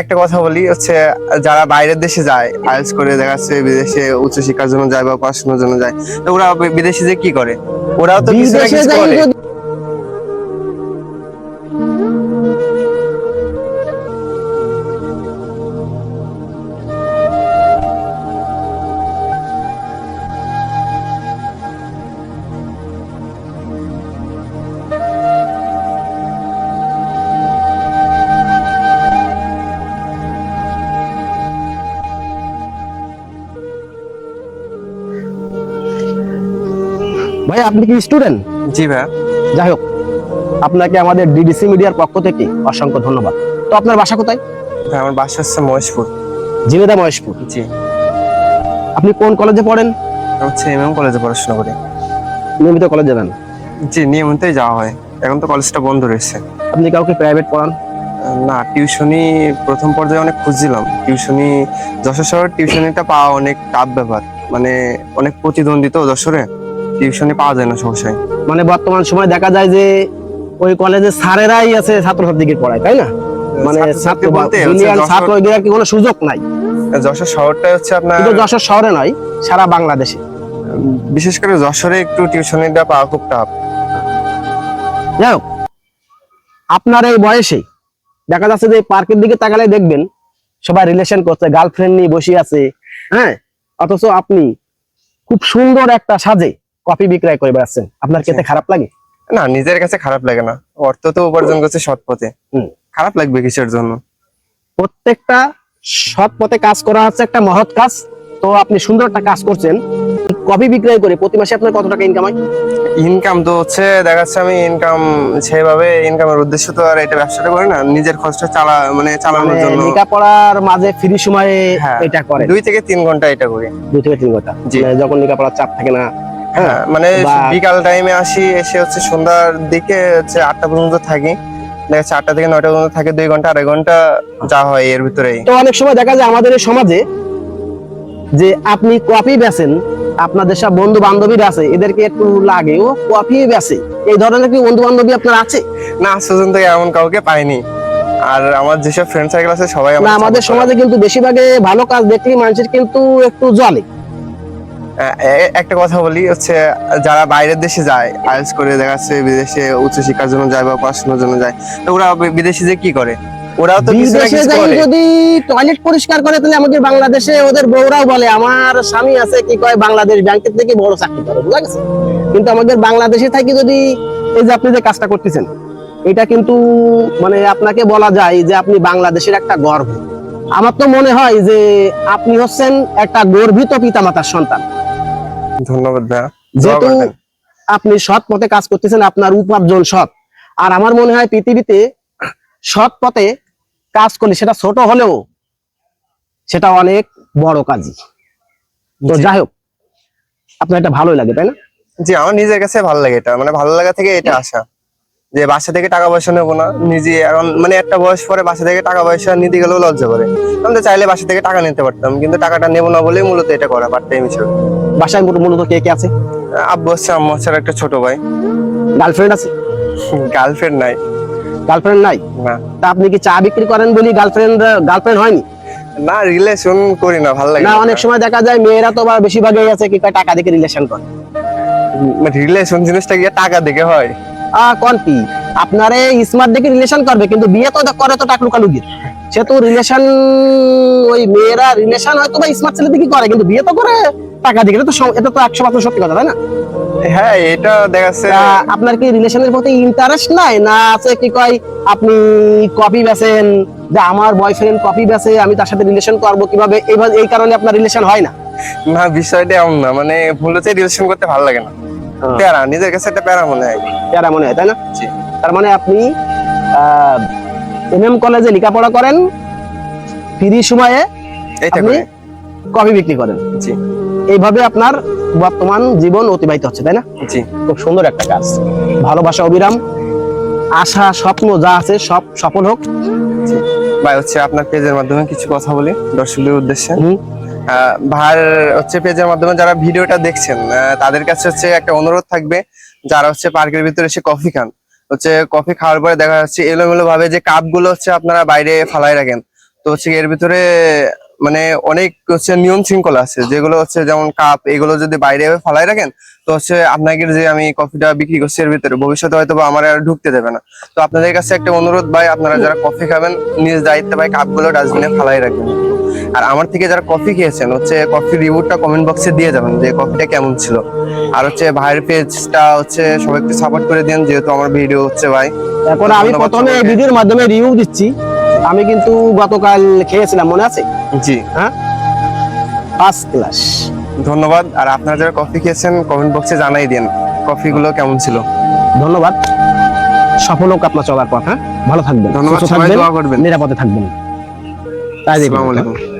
একটা কথা বলি হচ্ছে যারা বাইরের দেশে যায় আইএলস করে দেখা যাচ্ছে বিদেশে উচ্চশিক্ষার জন্য যায় বা পড়াশোনার জন্য যায় তো ওরা বিদেশে যে কি করে? ওরাও তো কিছু না কিছু করে। ভাই আপনি কি স্টুডেন্ট জি ভাইয়া। যাই হোক আপনাকে আমাদের ডিডিসি মিডিয়ার পক্ষ থেকে অসংখ্য ধন্যবাদ। তো আপনার বাসা কোথায়? ভাই, আমার বাসা হচ্ছে মহেশপুর। জিনেদা মহেশপুর। জি। আপনি কোন কলেজে পড়েন? হচ্ছে এমএম কলেজে পড়াশোনা করি। নিয়মিত কলেজে যাবেন? জি নিয়মিতই যাওয়া হয়। এখন তো কলেজটা বন্ধ রয়েছে। আপনি কাউকে প্রাইভেট পড়ান? না টিউশনি প্রথম পর্যায়ে অনেক খুঁজছিলাম। টিউশনি যশোর শহরের টিউশনিটা পাওয়া অনেক টাফ ব্যাপার। মানে অনেক প্রতিদ্বন্দ্বী তো যশোরে। টিউশনি পাওয়া যায় না সহসায় মানে বর্তমান সময় দেখা যায় যে ওই কলেজে স্যারেরাই আছে ছাত্রছাত্রীকে পড়ায় তাই না? মানে ছাত্র ছাত্র কি কোনো সুযোগ নাই। যশোর শহরটা হচ্ছে আপনার যশোর শহরে নয় সারা বাংলাদেশে। বিশেষ করে যশোরে একটু টিউশনিটা পাওয়া খুব টাফ যাই হোক আপনার এই বয়সে দেখা যাচ্ছে যে পার্কের দিকে তাকালে দেখবেন সবাই রিলেশন করছে গার্লফ্রেন্ড নিয়ে বসে আছে হ্যাঁ? অথচ আপনি খুব সুন্দর একটা সাজে কফি বিক্রয় করে বেড়াচ্ছেন আপনার খেতে খারাপ লাগে? না নিজের কাছে খারাপ লাগে না। অর্থ তো উপার্জন করছে সৎ পথে খারাপ লাগবে কিসের জন্য? প্রত্যেকটা সৎ পথে কাজ করা হচ্ছে একটা মহৎ কাজ। তো আপনি সুন্দর একটা কাজ করছেন। কফি বিক্রয় করে প্রতি মাসে আপনার কত টাকা ইনকাম হয়? ইনকাম তো হচ্ছে দেখা যাচ্ছে আমি ইনকাম সেভাবে ইনকামের উদ্দেশ্য তো আর এটা ব্যবসাটা করি না নিজের খরচটা চালা মানে চালানোর মানে জন্য। লেখাপড়ার মাঝে ফ্রি সময়ে হ্যাঁ। এটা করে। দুই থেকে তিন ঘণ্টা এটা করি। দুই থেকে তিন ঘণ্টা। মানে যখন লেখাপড়ার চাপ থাকে না হ্যাঁ মানে বিকাল টাইমে আসি এসে হচ্ছে সন্ধ্যার দিকে হচ্ছে আটটা পর্যন্ত থাকি। দেখা যাচ্ছে আটটা থেকে নয়টা পর্যন্ত থাকে দুই ঘণ্টা আড়াই ঘণ্টা যা হয় এর ভিতরেই। তো অনেক সময় দেখা যায় আমাদের এই সমাজে যে আপনি বেচেন আপনাদের সব বন্ধু বান্ধবীরা আছে এদেরকে একটু লাগে ও কফি বেচে। এই ধরনের কি বন্ধু বান্ধবী আপনার আছে? না আজ পর্যন্ত এমন কাউকে পাইনি। আর আমার যেসব ফ্রেন্ড সার্কেল আছে সবাই আমাদের সমাজে কিন্তু বেশিরভাগে ভালো কাজ দেখলেই মানুষের কিন্তু একটু এ- একটা কথা বলি হচ্ছে যারা বাইরের দেশে যায় আইএলস করে দেখা যাচ্ছে বিদেশে উচ্চশিক্ষার জন্য যায় বা পড়াশোনার জন্য যায় তো ওরা বিদেশে যে কি করে? ওরাও তো বিদেশে যাই যদি টয়লেট পরিষ্কার করে তাহলে আমাদের বাংলাদেশে ওদের বউরাও বলে আমার স্বামী আছে কি কয় বাংলাদেশ ব্যাংকের থেকে বড় চাকরি করে বুঝা গেছে? কিন্তু আমাদের বাংলাদেশে থাকি যদি এই যে আপনি যে কাজটা করতেছেন এটা কিন্তু মানে আপনাকে বলা যায় যে আপনি বাংলাদেশের একটা গর্ব। আমার তো মনে হয় যে আপনি হচ্ছেন একটা গর্বিত পিতামাতার সন্তান। ধন্যবাদ যেহেতু আপনি সৎ পথে কাজ করতেছেন আপনার উপার্জন সৎ। আর আমার মনে হয় পৃথিবীতে সৎ পথে কাজ করলে সেটা ছোট হলেও সেটা অনেক বড় কাজই। তো। যাই হোক আপনার এটা ভালোই লাগে তাই না? জি আমার নিজের কাছে ভালো লাগে এটা। মানে ভালো লাগা থেকে এটা আসা। যে বাসা থেকে টাকা পয়সা নেব না নিজে এখন মানে একটা বয়স পরে বাসা থেকে টাকা পয়সা নিতে গেলেও লজ্জা করে। আমি তো চাইলে বাসা থেকে টাকা নিতে পারতাম কিন্তু টাকাটা নেব না বলেই মূলত এটা করা পার্ট টাইম হিসেবে। বাসায় মূল- মূলত কে কে আছে? আব্বু হচ্ছে আম্মু হচ্ছে একটা ছোট ভাই। গার্লফ্রেন্ড আছে? গার্লফ্রেন্ড নাই। গার্লফ্রেন্ড নাই? না। তা আপনি কি চা বিক্রি করেন বলি গার্লফ্রেন্ড গার্লফ্রেন্ড হয়নি? না রিলেশন করি না ভালো লাগে না অনেক সময় দেখা যায় মেয়েরা তো বেশিরভাগই আছে কি টাকা দেখে রিলেশন করে। রিলেশন জিনিসটা গিয়ে টাকা দেখে হয়। আহ কোন কি? আপনারে স্মার্ট দেখে রিলেশন করবে কিন্তু বিয়ে তো করে তো টাকলু কালুগির সে তো রিলেশন ওই মেয়েরা রিলেশন হয়তো বা স্মার্ট ছেলে দেখি করে কিন্তু বিয়ে তো করে টাকা দিকে তো এটা তো একশো পার্সেন্ট সত্যি কথা তাই না? হ্যাঁ এটা দেখা আপনার কি রিলেশনের প্রতি ইন্টারেস্ট নাই? না আছে কি কয় আপনি কপি বেচেন যে আমার বয়ফ্রেন্ড কপি বেচে আমি তার সাথে রিলেশন করব কীভাবে? এই কারণে আপনার রিলেশন হয় না। না বিষয়টা এমন না মানে ভুল হচ্ছে রিলেশন করতে ভালো লাগে না। প্যারা নিজের কাছে একটা প্যারা মনে হয়। প্যারা মনে হয় তাই না? তার মানে আপনি এম এম কলেজে লেখাপড়া করেন ফ্রি সময়ে আপনি কফি বিক্রি করেন। জি। এইভাবে আপনার বর্তমান জীবন অতিবাহিত হচ্ছে তাই না? জি। খুব সুন্দর একটা কাজ। ভালোবাসা অবিরাম। আশা স্বপ্ন যা আছে সব সফল হোক। ভাই হচ্ছে আপনার পেজের মাধ্যমে কিছু কথা বলি দর্শকদের উদ্দেশ্যে। ভার হচ্ছে পেজের মাধ্যমে যারা ভিডিওটা দেখছেন তাদের কাছে হচ্ছে একটা অনুরোধ থাকবে, যারা হচ্ছে পার্কের ভিতরে এসে কফি খান। হচ্ছে কফি খাওয়ার পরে দেখা যাচ্ছে এলোমেলো ভাবে যে কাপগুলো হচ্ছে আপনারা বাইরে ফালাই রাখেন। তো হচ্ছে এর ভিতরে মানে অনেক হচ্ছে নিয়ম শৃঙ্খলা আছে, যেগুলো হচ্ছে যেমন কাপ, এগুলো যদি বাইরে ফালাই রাখেন, তো হচ্ছে আপনাকে যে আমি কফিটা বিক্রি করছি এর ভিতরে, ভবিষ্যতে হয়তো বা আমার আর ঢুকতে দেবে না। তো আপনাদের কাছে একটা অনুরোধ ভাই, আপনারা যারা কফি খাবেন, নিজ দায়িত্বে ভাই কাপগুলো ডাস্টবিনে ফালাই রাখবেন। আর আমার থেকে যারা কফি খেয়েছেন হচ্ছে কফি রিভিউটা কমেন্ট বক্সে দিয়ে যাবেন যে কফিটা কেমন ছিল। আর হচ্ছে ভাইয়ের পেজটা হচ্ছে সবাই একটু সাপোর্ট করে দিন যেহেতু আমার ভিডিও হচ্ছে ভাই। তারপর আমি প্রথমে এই ভিডিওর মাধ্যমে রিভিউ দিচ্ছি। আমি কিন্তু গতকাল খেয়েছিলাম মনে আছে? জি। হ্যাঁ? ফার্স্ট ক্লাস ধন্যবাদ। আর আপনারা যারা কফি খেয়েছেন কমেন্ট বক্সে জানাই দিন কফিগুলো কেমন ছিল। ধন্যবাদ। সফল হোক আপনার চলার পথ হ্যাঁ? ভালো থাকবেন ধন্যবাদ, সবাই দোয়া করবেন। নিরাপদে থাকবেন। তাই দেখবেন আসসালামু আলাইকুম।